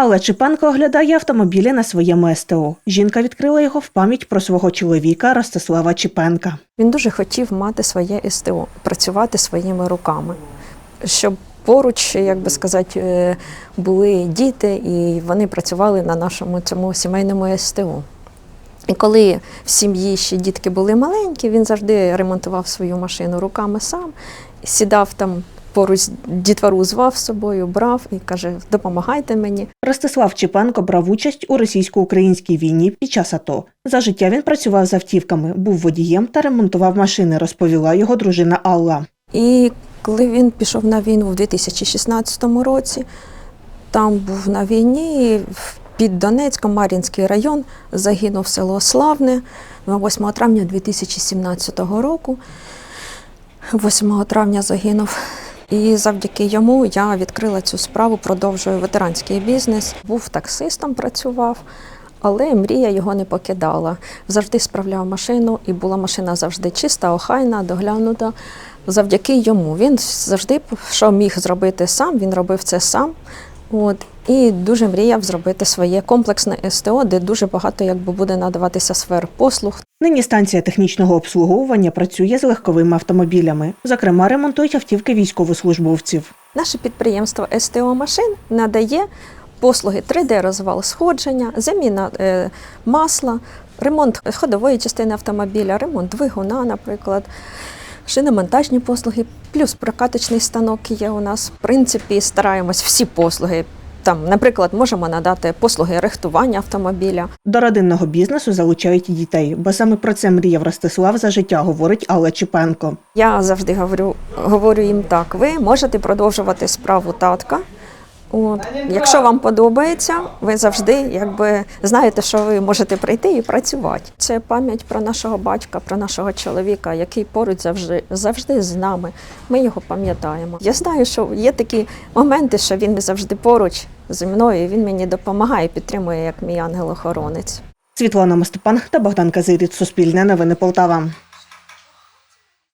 Але Чіпенко оглядає автомобілі на своєму СТО. Жінка відкрила його в пам'ять про свого чоловіка Ростислава Чіпенка. Він дуже хотів мати своє СТО, працювати своїми руками, щоб поруч, як би сказати, е, були діти, і вони працювали на нашому цьому сімейному СТО. І коли в сім'ї ще дітки були маленькі, він завжди ремонтував свою машину руками сам, сідав там поруч дітвору звав з собою, брав і каже: допомагайте мені. Ростислав Чіпенко брав участь у російсько-українській війні під час АТО. За життя він працював з автівками, був водієм та ремонтував машини, розповіла його дружина Алла. І коли він пішов на війну в 2016 році, там був на війні в- під Донецьком, Мар'їнський район, загинув село Славне 8 травня 2017 року. 8 травня загинув. І завдяки йому я відкрила цю справу, продовжую ветеранський бізнес. Був таксистом, працював, але мрія його не покидала. Завжди справляв машину, і була машина завжди чиста, охайна, доглянута. Завдяки йому він завжди що міг зробити сам, він робив це сам. От і дуже мріяв зробити своє комплексне СТО, де дуже багато якби буде надаватися сфер послуг. Нині станція технічного обслуговування працює з легковими автомобілями. Зокрема, ремонтують автівки військовослужбовців. Наше підприємство СТО Машин надає послуги 3D-розвал сходження, заміна е, масла, ремонт ходової частини автомобіля, ремонт двигуна, наприклад, шиномонтажні послуги, плюс прокаточний станок є у нас. В принципі, стараємось всі послуги. Там, наприклад, можемо надати послуги рихтування автомобіля. До родинного бізнесу залучають і дітей, бо саме про це мріяв Ростислав за життя, говорить Алла Чіпенко. Я завжди говорю, говорю їм так: ви можете продовжувати справу татка. От, якщо вам подобається, ви завжди якби знаєте, що ви можете прийти і працювати. Це пам'ять про нашого батька, про нашого чоловіка, який поруч завжди завжди з нами. Ми його пам'ятаємо. Я знаю, що є такі моменти, що він завжди поруч зі мною. і Він мені допомагає, підтримує як мій ангел-охоронець. Світлана Мостепан та Богдан Казиріт. Суспільне новини Полтава.